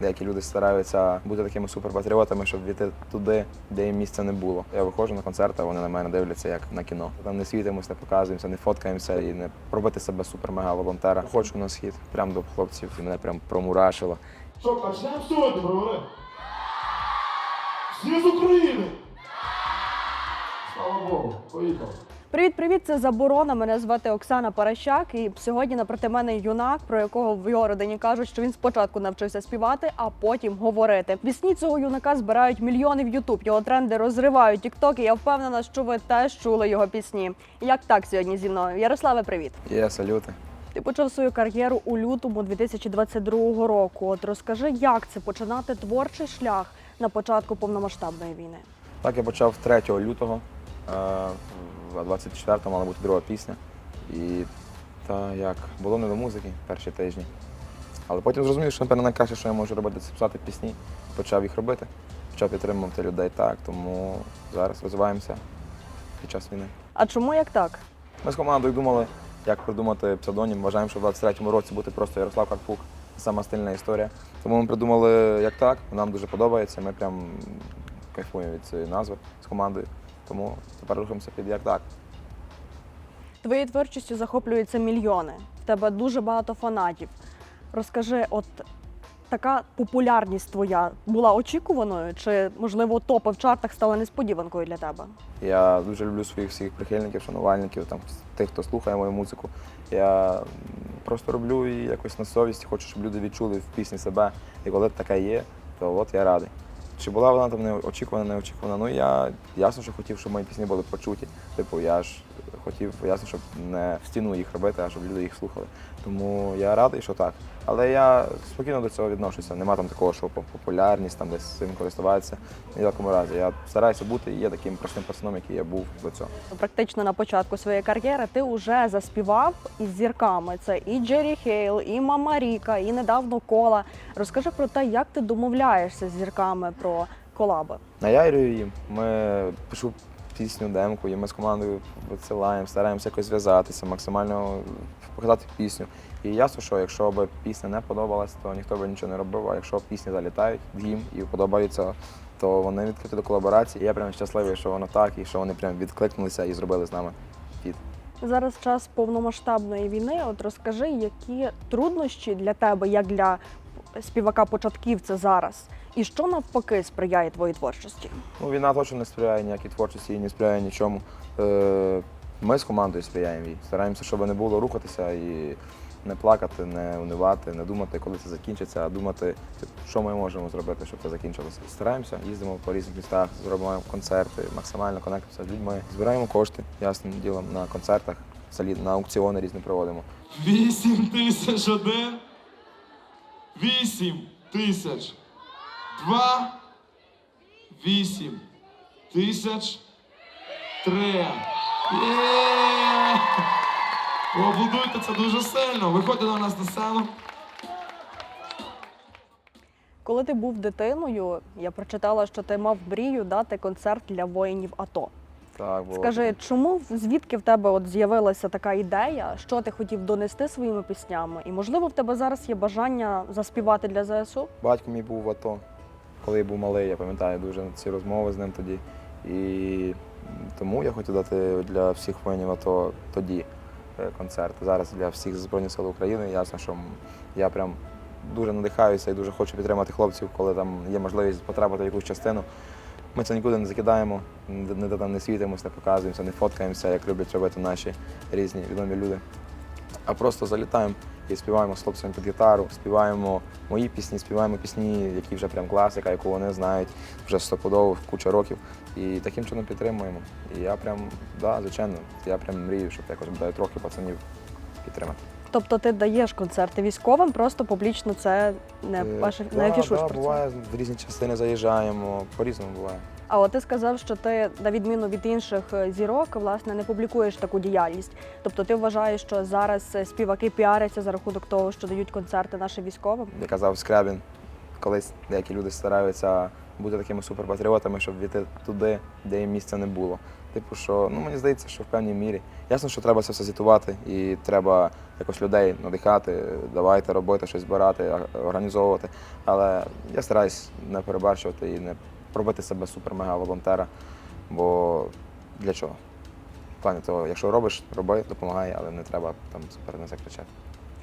Деякі люди стараються бути такими суперпатріотами, щоб війти туди, де їм місця не було. Я виходжу на концерти, вони на мене дивляться як на кіно. Там не світимося, не показуємося, не фоткаємося і не пробити себе супер-мега волонтера. Хочу на схід, прямо до хлопців, і мене прям промурашило. Що, почнемо сьогодні, бровари? Всі з України! Слава Богу, поїхали. Привіт, привіт! Це заборона. Мене звати Оксана Паращак. І сьогодні напроти мене юнак, про якого в його родині кажуть, що він спочатку навчився співати, а потім говорити. Пісні цього юнака збирають мільйони в Ютуб. Його тренди розривають Тікток. І я впевнена, що ви теж чули його пісні. Як так сьогодні зі мною? Ярославе, привіт! Є салюти. Ти почав свою кар'єру у лютому 2022 року. От розкажи, як це починати творчий шлях на початку повномасштабної війни. Так я почав 3 лютого, е, а 24-го мала бути друга пісня. І та як було не до музики перші тижні. Але потім зрозумів, що напевно найкраще, що я можу робити, це писати пісні. Почав їх робити, почав підтримувати людей так. Тому зараз розвиваємося під час війни. А чому як так? Ми з командою думали, як придумати псевдонім. Вважаємо, що в 23-му році бути просто Ярослав Карпук. Сама стильна історія. Тому ми придумали як так. Нам дуже подобається. Ми прям кайфуємо від цієї назви з командою. Тому тепер рухаємося під як так. Твоєю творчістю захоплюються мільйони. В тебе дуже багато фанатів. Розкажи, от така популярність твоя була очікуваною, чи можливо топи в чартах стали несподіванкою для тебе? Я дуже люблю своїх всіх прихильників, шанувальників, там тих, хто слухає мою музику. Я просто роблю і якось на совісті, хочу, щоб люди відчули в пісні себе. І коли таке є, то от я радий. Чи була вона там не очікувана, не очікувана? Ну я ясно, що хотів, щоб мої пісні були почуті. Типу, я ж хотів ясно, щоб не в стіну їх робити, а щоб люди їх слухали. Тому я радий, що так. Але я спокійно до цього відношуся. Нема там такого, що популярність там десь цим користуватися. Ні в якому разі. Я стараюся бути і є таким простим пацаном, який я був до цього. Практично на початку своєї кар'єри ти вже заспівав із зірками. Це і Джері Хейл, і Мама Ріка, і недавно кола. Розкажи про те, як ти домовляєшся з зірками про колаби. Наярюю їм. Ми пишу пісню, демку, і ми з командою висилаємо, стараємося якось зв'язатися, максимально показати пісню. І ясно, що якщо б пісня не подобалась, то ніхто б нічого не робив. А якщо пісні залітають їм і подобаються, то вони відкриті до колаборації. І я прям щасливий, що воно так, і що вони прям відкликнулися і зробили з нами фіт. Зараз час повномасштабної війни. От розкажи, які труднощі для тебе, як для співака-початківця зараз, і що навпаки сприяє твоїй творчості? Ну, війна точно не сприяє ніякій творчості і не сприяє нічому. Е, Ми з командою сприяємо їй. Стараємося, щоб не було рухатися і не плакати, не унивати, не думати, коли це закінчиться, а думати, що ми можемо зробити, щоб це закінчилося. Стараємося, їздимо по різних містах, зробимо концерти, максимально конектимося з людьми, збираємо кошти, ясним ділом, на концертах, на аукціони різні проводимо. Вісім тисяч один. Вісім тисяч два. Вісім тисяч три. Є! Це дуже сильно. Виходьте до нас на сцену. Коли ти був дитиною, я прочитала, що ти мав мрію дати концерт для воїнів АТО. Так, було Скажи, таке. чому звідки в тебе от з'явилася така ідея, що ти хотів донести своїми піснями? І можливо в тебе зараз є бажання заспівати для ЗСУ? Батько мій був в АТО, коли я був малий, я пам'ятаю дуже ці розмови з ним тоді. І тому я хотів дати для всіх воїнів АТО тоді е, концерт. Зараз для всіх Збройних сил України. Ясно, що я прям дуже надихаюся і дуже хочу підтримати хлопців, коли там є можливість потрапити в якусь частину. Ми це нікуди не закидаємо, ніде там не світимося, не показуємося, не фоткаємося, як люблять робити наші різні відомі люди. А просто залітаємо і співаємо з хлопцями під гітару, співаємо мої пісні, співаємо пісні, які вже прям класика, яку вони знають вже стопудово, куча років. І таким чином підтримуємо. І я прям, да, звичайно, я прям мрію, щоб якось буде трохи пацанів підтримати. Тобто ти даєш концерти військовим, просто публічно це не, Е, да, не афішуєш про це. буває, в різні частини заїжджаємо, по-різному буває. А от ти сказав, що ти, на відміну від інших е, зірок, власне, не публікуєш таку діяльність. Тобто ти вважаєш, що зараз е, співаки піаряться за рахунок того, що дають концерти нашим військовим? Як казав Скрябін, колись деякі люди стараються бути такими суперпатріотами, щоб війти туди, де їм місця не було. Типу, що ну мені здається, що в певній мірі. Ясно, що треба це все звітувати, і треба якось людей надихати, давайте робити щось збирати, організовувати. Але я стараюсь не перебарщувати і не робити себе супер-мега-волонтера, бо для чого? В плані того, якщо робиш, роби, допомагай, але не треба там супер на це кричати.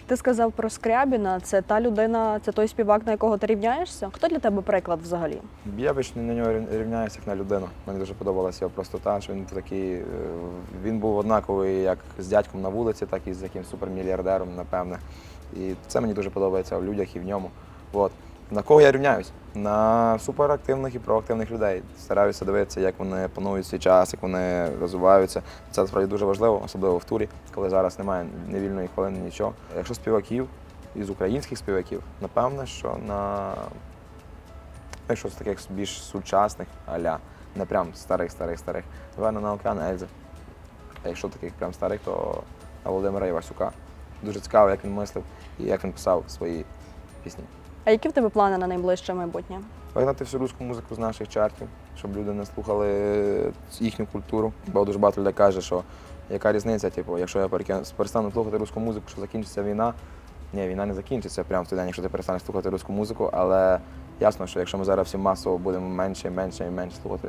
Ти сказав про Скрябіна. Це та людина, це той співак, на якого ти рівняєшся? Хто для тебе приклад взагалі? Я більше на нього рівняюся як на людину. Мені дуже подобалася його простота, що він такий. е, Він був однаковий як з дядьком на вулиці, так і з якимсь супермільярдером, напевне. І це мені дуже подобається в людях і в ньому. От. На кого я рівняюсь? На суперактивних і проактивних людей. Стараюся дивитися, як вони панують свій час, як вони розвиваються. Це насправді дуже важливо, особливо в турі, коли зараз немає ні вільної хвилини, нічого. Якщо співаків із українських співаків, напевне, що на якщо з таких більш сучасних аля, не прям старих, старих, старих, напевно, на океан Ельзи. А якщо таких прям старих, то на Володимира Івасюка. Дуже цікаво, як він мислив і як він писав свої пісні. А які в тебе плани на найближче майбутнє? Вигнати всю руську музику з наших чартів, щоб люди не слухали їхню культуру. Бо дуже багато людей каже, що яка різниця, типу, якщо я перестану слухати руську музику, що закінчиться війна. Ні, війна не закінчиться прямо в той день, якщо ти перестанеш слухати руську музику, але ясно, що якщо ми зараз всі масово будемо менше, і менше і менше слухати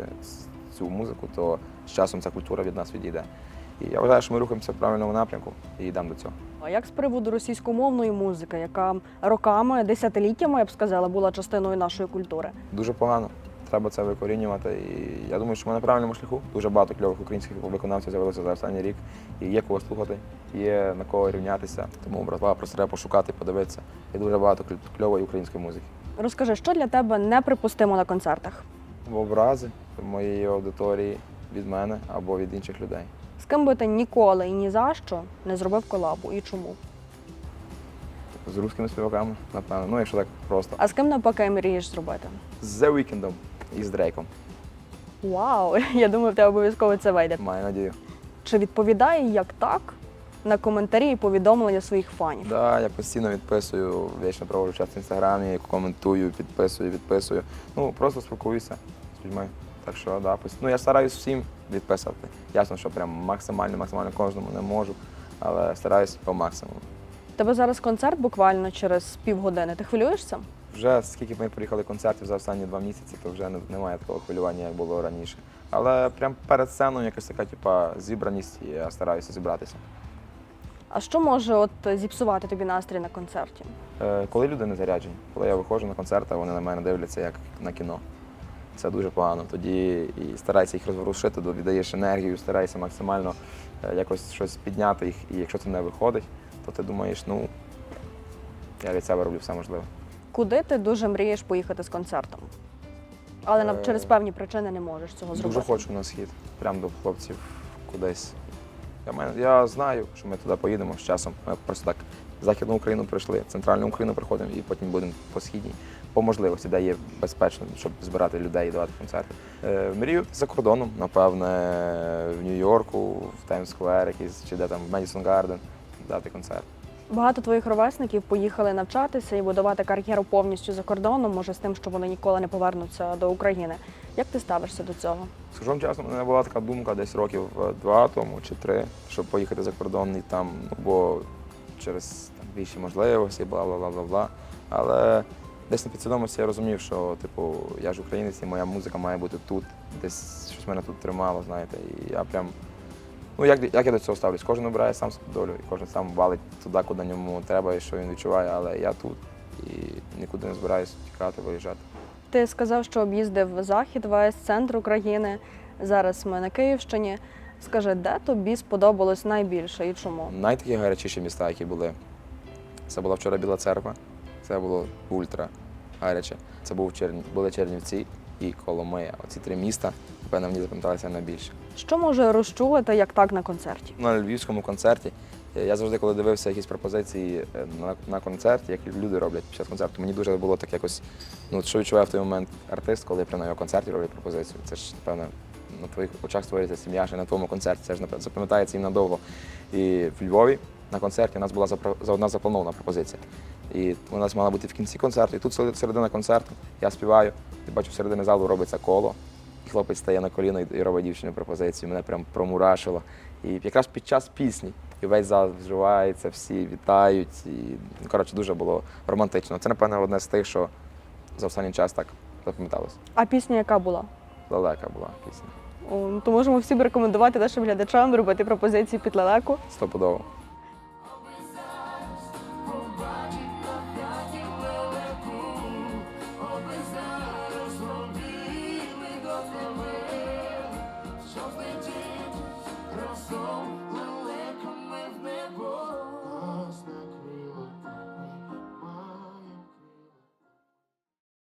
цю музику, то з часом ця культура від нас відійде. І я вважаю, що ми рухаємося в правильному напрямку і йдемо до цього. А як з приводу російськомовної музики, яка роками, десятиліттями, я б сказала, була частиною нашої культури? Дуже погано. Треба це викорінювати. І я думаю, що ми на правильному шляху. Дуже багато кльових українських виконавців з'явилося за останній рік. І є кого слухати, є на кого рівнятися. Тому братва просто треба пошукати, подивитися. І дуже багато кльової української музики. Розкажи, що для тебе неприпустимо на концертах? Образи моєї аудиторії від мене або від інших людей. З ким би ти ніколи і ні за що не зробив колабу і чому? З русскими співаками, напевно. Ну, якщо так просто. А з ким навпаки мрієш зробити? З The Weeknd і з Дрейком. Вау! Я думаю, в тебе обов'язково це вийде. Маю надію. Чи відповідає як так на коментарі і повідомлення своїх фанів? Да, я постійно відписую, вічно проводжу час в інстаграмі, коментую, підписую, відписую. Ну просто спілкуюся з людьми. Так що да, ну я стараюсь всім відписати. Ясно, що прям максимально, максимально кожному не можу, але стараюсь по максимуму. Тебе зараз концерт буквально через півгодини. Ти хвилюєшся? Вже скільки ми приїхали концертів за останні два місяці, то вже немає такого хвилювання, як було раніше. Але прям перед сценою якась така, типа, зібраність, і я стараюся зібратися. А що може от зіпсувати тобі настрій на концерті? Е, Коли люди не заряджені, коли я виходжу на концерт, а вони на мене дивляться як на кіно. Це дуже погано. Тоді і старайся їх розворушити, віддаєш енергію, старайся максимально е, якось щось підняти їх. І якщо це не виходить, то ти думаєш, ну я від себе роблю все можливе. Куди ти дуже мрієш поїхати з концертом? Але Е, через певні причини не можеш цього зробити. Дуже хочу на схід, прямо до хлопців кудись. Я, я знаю, що ми туди поїдемо з часом. Ми просто так Західну Україну прийшли, центральну Україну приходимо і потім будемо по східній. По можливості, де є безпечно, щоб збирати людей і давати концерти. Е, мрію за кордоном, напевне, в Нью-Йорку, в Таймс-сквер якийсь, чи де там, в Медісон Гарден, дати концерт. Багато твоїх ровесників поїхали навчатися і будувати кар'єру повністю за кордоном, може з тим, що вони ніколи не повернуться до України. Як ти ставишся до цього? Скажу вам чесно, у мене була така думка десь років е, два тому чи три, щоб поїхати за кордон і там, ну бо через там, більші можливості, бла бла бла бла бла. Але десь на підсвідомості я розумів, що типу я ж українець і моя музика має бути тут, десь щось мене тут тримало, знаєте. І я прям. Ну, як, як я до цього ставлюсь? Кожен обирає сам собі долю, і кожен сам валить туди, куди йому треба і що він відчуває, але я тут і нікуди не збираюсь тікати, виїжджати. Ти сказав, що об'їздив захід, весь центр України. Зараз ми на Київщині. Скажи, де тобі сподобалось найбільше і чому? Найтакі гарячіші міста, які були. Це була вчора Біла Церква, це було ультра гаряче. Це був Черні... були Чернівці і Коломия. Оці три міста, напевно, мені запам'яталися найбільше. Що може розчулити як так на концерті? На львівському концерті я завжди, коли дивився якісь пропозиції е, на, на концерті, як люди роблять під час концерту, мені дуже було так якось, ну, що відчуває в той момент артист, коли при на його концерті роблять пропозицію. Це ж, напевно, на твоїх очах створюється сім'я, ще на твоєму концерті. Це ж запам'ятається їм надовго. І в Львові на концерті у нас була за одна запланована пропозиція. І у нас мала бути в кінці концерту, і тут середина концерту. Я співаю, і бачу, середини залу робиться коло. Хлопець стає на коліно і робить дівчині пропозицію. Мене прям промурашило. І якраз під час пісні і весь зал взривається, всі вітають. І ну, коротше, дуже було романтично. Це, напевно, одне з тих, що за останній час так запам'яталось. А пісня яка була? Далека була пісня. О, ну, то можемо всім рекомендувати нашим глядачам робити пропозиції під лелеку. Стопудово.